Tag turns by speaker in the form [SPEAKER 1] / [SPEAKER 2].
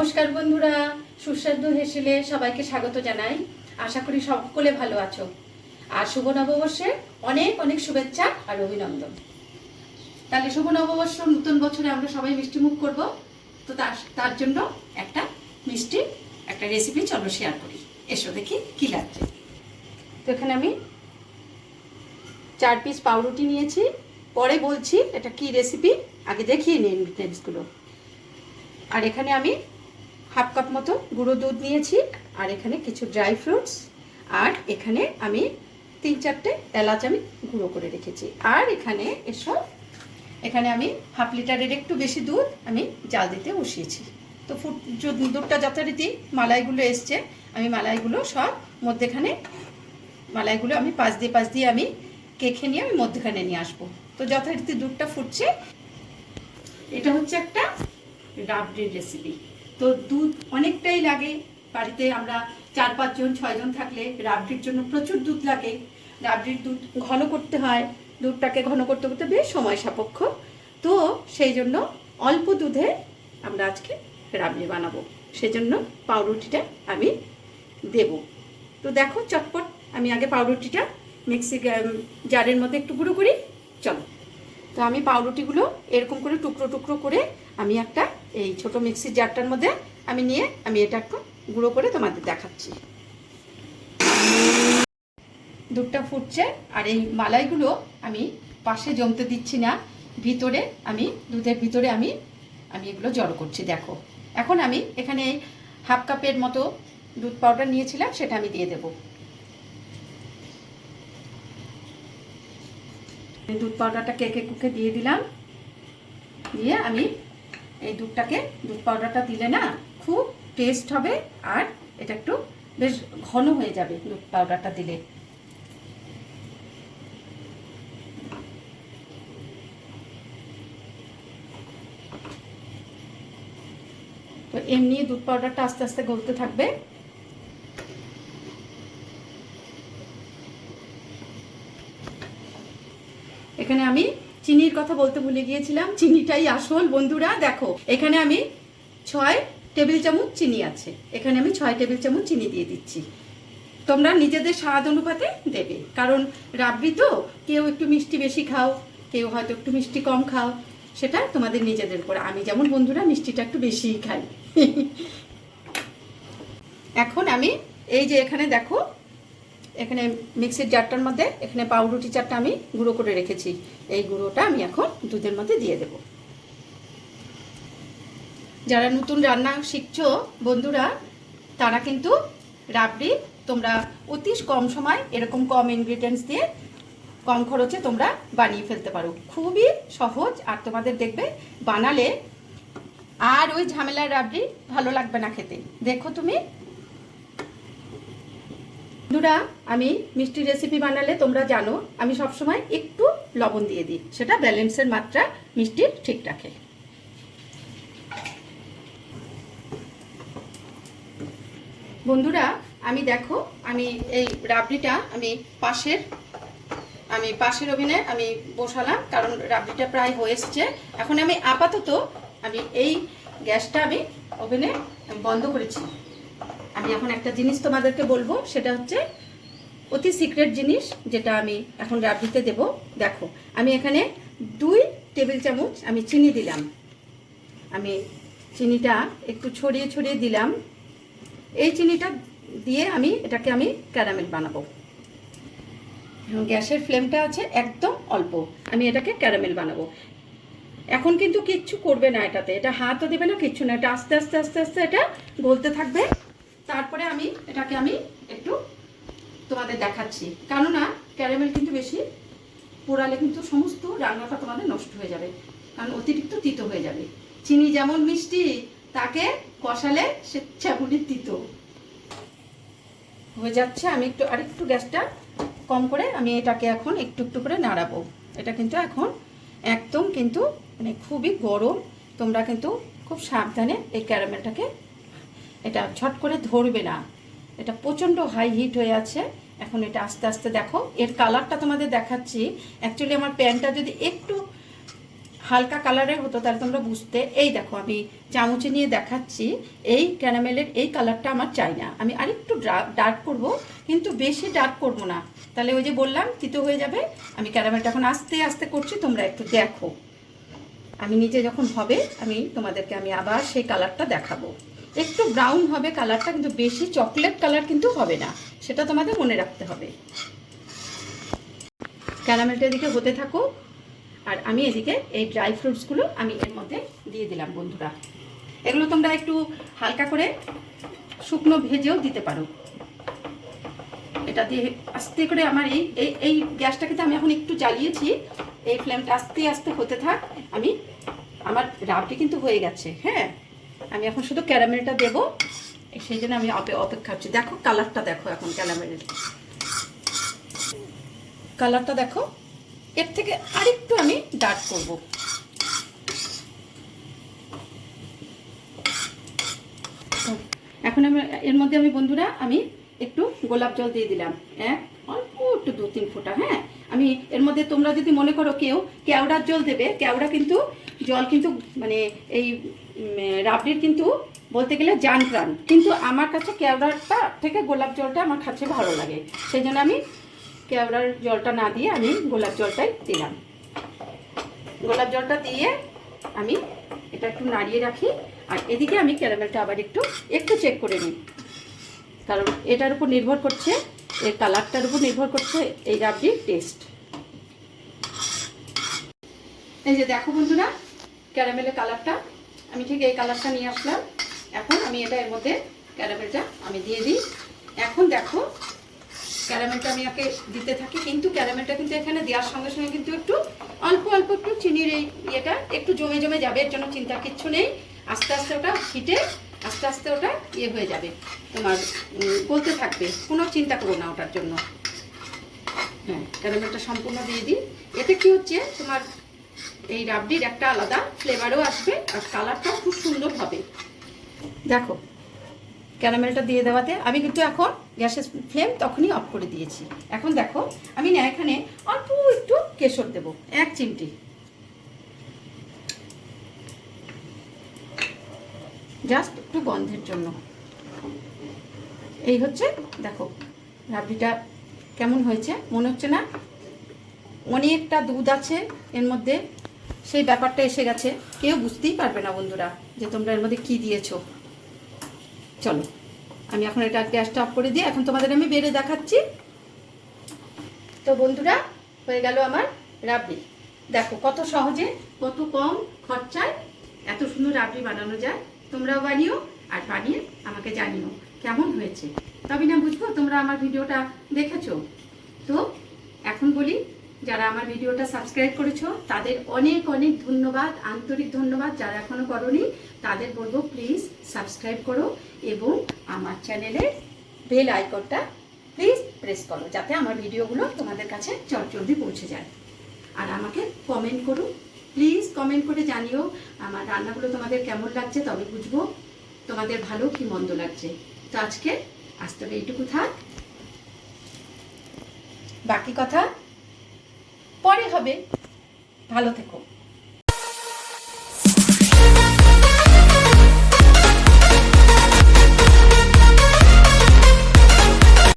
[SPEAKER 1] নমস্কার বন্ধুরা, সুস্বাদু হেসেলে সবাইকে স্বাগত জানাই। আশা করি সকলে ভালো আছো। আর শুভ নববর্ষের অনেক অনেক শুভেচ্ছা আর অভিনন্দন। তাহলে শুভ নববর্ষ, নতুন বছরে আমরা সবাই মিষ্টি মুখ করব। তো তার তার জন্য একটা মিষ্টি, একটা রেসিপি চলো শেয়ার করি। এসো দেখি কি লাগছে। তো এখানে আমি চার পিস পাউরুটি নিয়েছি। পরে বলছি এটা কি রেসিপি আগে দেখিয়ে নিন ইনগ্রিডিয়েন্টসগুলো আর এখানে আমি হাফ কাপ মতো গুঁড়ো দুধ নিয়েছি, আর এখানে কিছু ড্রাই ফ্রুটস, আর এখানে আমি তিন চারটে এলাচ আমি গুঁড়ো করে রেখেছি। আর এখানে এসব, এখানে আমি হাফ লিটারের একটু বেশি দুধ আমি জাল দিতে বসিয়েছি। তো ফুট দুধটা যথারীতি মালাইগুলো এসছে, আমি মালাইগুলো সব মধ্যেখানে, মালাইগুলো আমি পাশ দিয়ে পাশ দিয়ে আমি কেখে নিয়ে আমি মধ্যখানে নিয়ে আসব। তো যথারীতি দুধটা ফুটছে। এটা হচ্ছে একটা রাবড়ির রেসিপি তো দুধ অনেকটাই লাগে। বাড়িতে আমরা চার পাঁচজন ছয়জন থাকলে রাবড়ির জন্য প্রচুর দুধ লাগে। রাবড়ির দুধ ঘন করতে হয়। দুধটাকে ঘন করতে করতে বেশ সময় সাপেক্ষ। তো সেই জন্য অল্প দুধে আমরা আজকে রাবড়ি বানাবো। সেজন্য পাউরুটিটা আমি দেব। তো দেখো, চটপট আমি আগে পাউরুটিটা মিক্সি জারের মধ্যে একটু গুঁড়ো করি। চলো। তো আমি পাউরুটিগুলো এরকম করে টুকরো টুকরো করে আমি একটা এই ছোট মিক্সির জারটার মধ্যে আমি নিয়ে আমি এটা একটু গুঁড়ো করে তোমাদের দেখাচ্ছি। দুধটা ফুটছে আর এই মালাইগুলো আমি পাশে জমতে দিচ্ছি না, ভিতরে আমি দুধের ভিতরে আমি আমি এগুলো জড়ো করছি, দেখো। এখন আমি এখানে হাফ কাপের মতো দুধ পাউডার নিয়েছিলাম, সেটা আমি দিয়ে দেবো। দুধ পাউডারটা কেকে কুকে দিয়ে দিলাম। দিয়ে আমি এই দুধটাকে, দুধ পাউডারটা দিলে না খুব টেস্ট হবে আর এটা একটু বেশ ঘন হয়ে যাবে দুধ পাউডারটা দিলে। তো এমনি দুধ পাউডারটা আস্তে আস্তে গলতে থাকবে। এখানে আমি চিনির কথা বলতে ভুলে গিয়েছিলাম। চিনিটাই আসল, বন্ধুরা, দেখো। এখানে আমি ছয় টেবিল চামচ চিনি আছে। এখানে আমি ছয় টেবিল চামচ চিনি দিয়ে দিচ্ছি। তোমরা নিজেদের স্বাদ অনুপাতে দেবে। কারণ রাবড়ি তো কেউ একটু মিষ্টি বেশি খাও, কেউ হয়তো একটু মিষ্টি কম খাও, সেটা তোমাদের নিজেদের উপর। আমি যেমন, বন্ধুরা, মিষ্টিটা একটু বেশিই খাই। এখন আমি এই যে এখানে দেখো এখানে মিক্সির জারটার মধ্যে এখানে পাউরুটি চারটা আমি গুঁড়ো করে রেখেছি। এই গুঁড়োটা আমি এখন দুধের মধ্যে দিয়ে দেব। যারা নতুন রান্না শিখছো, বন্ধুরা, তারা কিন্তু রাবড়ি তোমরা অতি কম সময় এরকম কম ইনগ্রিডিয়েন্টস দিয়ে কম খরচে তোমরা বানিয়ে ফেলতে পারো। খুবই সহজ আর তোমাদের দেখবে বানালে আর ওই ঝামেলার রাবড়ি ভালো লাগবে না খেতে। দেখো তুমি বন্ধুরা, আমি মিষ্টি রেসিপি বানালে তোমরা জানো, আমি সবসময় একটু লবণ দিয়ে দিই। সেটা ব্যালেন্সের মাত্রা মিষ্টির ঠিক রাখে। বন্ধুরা, আমি দেখো, আমি এই রাবড়িটা আমি পাশের আমি পাশের ওভেনে আমি বসালাম, কারণ রাবড়িটা প্রায় হয়ে এসছে। এখন আমি আপাতত আমি এই গ্যাসটা আমি ওভেনে বন্ধ করেছি। আমি এখন একটা জিনিস তোমাদেরকে বলব, সেটা হচ্ছে অতি সিক্রেট জিনিস যেটা আমি এখন রাবড়িতে দেব। দেখো, আমি এখানে দুই টেবিল চামচ আমি চিনি দিলাম। আমি চিনিটা একটু ছড়িয়ে ছড়িয়ে দিলাম। এই চিনিটা দিয়ে আমি এটাকে আমি ক্যারামেল বানাবো। গ্যাসের ফ্লেমটা আছে একদম অল্প, আমি এটাকে ক্যারামেল বানাবো। এখন কিন্তু কিচ্ছু করবে না এটাতে, এটা হাতও দেবে না, কিচ্ছু না, এটা আস্তে আস্তে আস্তে আস্তে এটা গলতে থাকবে। তারপরে আমি এটাকে আমি একটু তোমাদের দেখাচ্ছি। কেননা ক্যারামেল কিন্তু বেশি, পোড়ালে কিন্তু সমস্ত রান্নাটা তোমাদের নষ্ট হয়ে যাবে, কারণ অতিরিক্ত তিতো হয়ে যাবে। চিনি যেমন মিষ্টি, তাকে কষালে সে তেমনই তিতো। হয়ে যাচ্ছে, আমি একটু আরেকটু গ্যাসটা কম করে আমি এটাকে এখন একটু একটু করে নাড়াবো। এটা কিন্তু এখন একদম কিন্তু মানে খুবই গরম, তোমরা কিন্তু খুব সাবধানে এই ক্যারামেলটাকে এটা ছট করে ধরবে না। এটা প্রচণ্ড হাই হিট হয়ে আছে। এখন এটা আস্তে আস্তে দেখো, এর কালারটা তোমাদের দেখাচ্ছি। অ্যাকচুয়ালি আমার প্যান্টটা যদি একটু হালকা কালারের হতো, তাহলে তোমরা বুঝতে, এই দেখো আমি চামচে নিয়ে দেখাচ্ছি, এই ক্যারামেলের এই কালারটা আমার চাই না। আমি আরেকটু ডার্ক করব, কিন্তু বেশি ডার্ক করব না। তাহলে ওই যে বললাম, তিতো হয়ে যাবে। আমি ক্যারামেলটা এখন আস্তে আস্তে করছি, তোমরা একটু দেখো। আমি নিজে যখন হবে, আমি তোমাদেরকে আমি আবার সেই কালারটা দেখাবো। একটু ব্রাউন হবে কালারটা কিন্তু বেশি চকলেট কালার কিন্তু হবে না। সেটা তোমাদের মনে রাখতে হবে। ক্যারামেলটা এদিকে হতে থাকো। আর আমি এদিকে এই ড্রাই ফ্রুটসগুলো আমি এর মধ্যে দিয়ে দিলাম বন্ধুরা। এগুলো তোমরা একটু হালকা করে শুকনো ভেজেও দিতে পারো। এটা দিয়ে আস্তে করে আমার এই এই এই গ্যাসটা কিন্তু আমি এখন একটু জ্বালিয়েছি। এই ফ্লেমটা আস্তে আস্তে হতে থাক। আমি, আমার রাবটি কিন্তু হয়ে গেছে হ্যাঁ? আমি এখন শুধু ক্যারামেলটা দেবো। সেই জন্য আমি অপে অপেক্ষা করছি। দেখো, কালারটা দেখো এখন ক্যারামেলের। কালারটা দেখো, এর থেকে আরেকটু আমি ডার্ক করব। এখন আমি এর মধ্যে আমি বন্ধুরা, আমি একটু গোলাপ জল দিয়ে দিলাম। এক, অল্প একটু দু, তিন ফোঁটা হ্যাঁ? আমি এর মধ্যে তোমরা যদি মনে করো কেউ, কেওড়ার জল দেবে, কেওড়া কিন্তু জল কিন্তু মানে এই রাবড়ির কিন্তু বলতে গেলে জান প্রাণ। কিন্তু আমার কাছে কেওড়াটা থেকে গোলাপ জলটা আমার কাছে ভালো লাগে। সেই জন্য আমি কেওড়ার জলটা না দিয়ে আমি গোলাপ জলটাই দিলাম। গোলাপ জলটা দিয়ে আমি এটা একটু নাড়িয়ে রাখি। আর এদিকে আমি ক্যারামেলটা আবার একটু একটু চেক করে নিই। কারণ এটার উপর নির্ভর করছে, এর কালারটার উপর নির্ভর করছে এই রাবড়ির টেস্ট এই যে দেখো বন্ধুরা, ক্যারামেলের কালারটা আমি ঠিক এই কালারটা নিয়ে আসলাম। এখন আমি এটা এর মধ্যে ক্যারামেলটা আমি দিয়ে দিই। এখন দেখো, ক্যারামেলটা আমি আগে দিতে থাকি, কিন্তু ক্যারামেলটা কিন্তু এখানে দেওয়ার সঙ্গে সঙ্গে কিন্তু একটু অল্প অল্প একটু চিনির এই ইয়েটা একটু জমে জমে যাবে, এর জন্য চিন্তা কিচ্ছু নেই। আস্তে আস্তে ওটা হিটে, আস্তে আস্তে ওটা ইয়ে হয়ে যাবে। তোমার বলতে থাকবে। কোনো চিন্তা করো না ওটার জন্য। হ্যাঁ ক্যারামেলটা সম্পূর্ণ দিয়ে দিই। এতে কি হচ্ছে, তোমার এই রাবড়ির একটা আলাদা ফ্লেভারও আসবে আর কালারটাও খুব সুন্দর হবে। দেখো ক্যারামেলটা দিয়ে দেওয়াতে আমি কিন্তু এখন গ্যাসের ফ্লেম তখনই অফ করে দিয়েছি। এখন দেখো, আমি না এখানে অল্প একটু কেশর দেব, এক চিমটি। জাস্ট একটু গন্ধের জন্য। এই হচ্ছে, দেখো, রাবড়িটা কেমন হয়েছে, মনে হচ্ছে না? অনেকটা দুধ আছে, এর মধ্যে সেই ব্যাপারটা এসে গেছে। কেউ বুঝতেই পারবে না বন্ধুরা যে তোমরা এর মধ্যে কি দিয়েছ। চলো, আমি এখন এটা গ্যাসটা অফ করে দিয়ে এখন তোমাদের আমি বেড়ে দেখাচ্ছি। তো বন্ধুরা, হয়ে গেল আমার রাবড়ি। দেখো কত সহজে, কত কম খরচায় এত সুন্দর রাবড়ি বানানো যায়। তোমরাও বানিও আর বানিয়ে আমাকে জানিও কেমন হয়েছে। তবে না বুঝব তোমরা আমার ভিডিওটা দেখেছ। তো এখন বলি যারা আমার ভিডিওটা সাবস্ক্রাইব করেছ, তাদের অনেক অনেক ধন্যবাদ, আন্তরিক ধন্যবাদ যারা এখনও করনি। তাদের বলব প্লিজ সাবস্ক্রাইব করো এবং আমার চ্যানেলের বেল আইকনটা প্লিজ প্রেস করো, যাতে আমার ভিডিওগুলো তোমাদের কাছে চটজলদি পৌঁছে যায়। আর আমাকে কমেন্ট করো প্লিজ কমেন্ট করে জানিও আমার রান্নাগুলো তোমাদের কেমন লাগছে, তবে বুঝব তোমাদের ভালো কি মন্দ লাগছে। তো আজকে আজ তবে এইটুকু থাক। বাকি কথা পরে হবে। ভালো থেকো।